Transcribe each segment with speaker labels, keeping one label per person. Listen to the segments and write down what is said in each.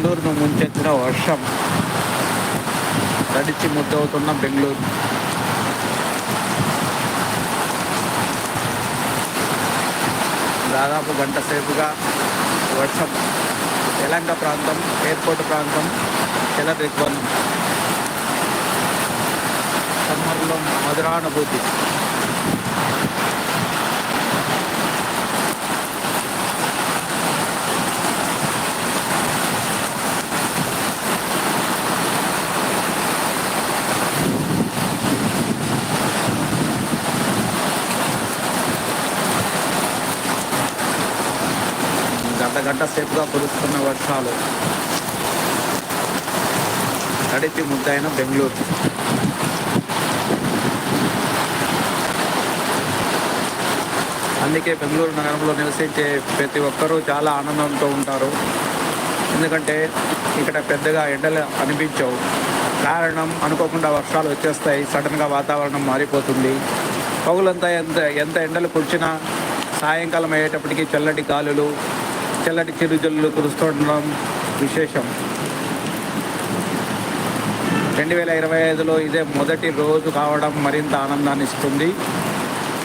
Speaker 1: బెంగళూరును ముంచెత్తిన వర్షం. తడిచి ముద్దవుతున్న బెంగళూరు. దాదాపు గంట సేపుగా వర్షం. తెలంగాణ ప్రాంతం ఎయిర్పోర్ట్ ప్రాంతం చెలరెక్కువ సమ్మర్లో మధురానుభూతి. గంట సేపుగా కురుస్తున్న వర్షాలు. తడిచి ముద్దైన బెంగళూరు. అందుకే బెంగళూరు నగరంలో నివసించే ప్రతి ఒక్కరూ చాలా ఆనందంతో ఉంటారు. ఎందుకంటే ఇక్కడ పెద్దగా ఎండలు అనిపించవు. కారణం అనుకోకుండా వర్షాలు వచ్చేస్తాయి. సడన్గా వాతావరణం మారిపోతుంది. పగులంతా ఎంత ఎంత ఎండలు కుర్చినా సాయంకాలం అయ్యేటప్పటికి చల్లటి గాలులు చల్లటి చిరుజల్లు కురుస్తుండడం విశేషం. రెండు వేల ఇరవై ఐదులో ఇదే మొదటి రోజు కావడం మరింత ఆనందాన్ని ఇస్తుంది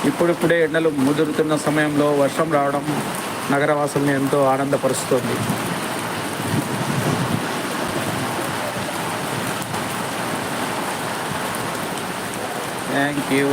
Speaker 1: ఇప్పుడిప్పుడే ఎండలు ముదురుతున్న సమయంలో వర్షం రావడం నగరవాసుల్ని ఎంతో ఆనందపరుస్తుంది. Thank you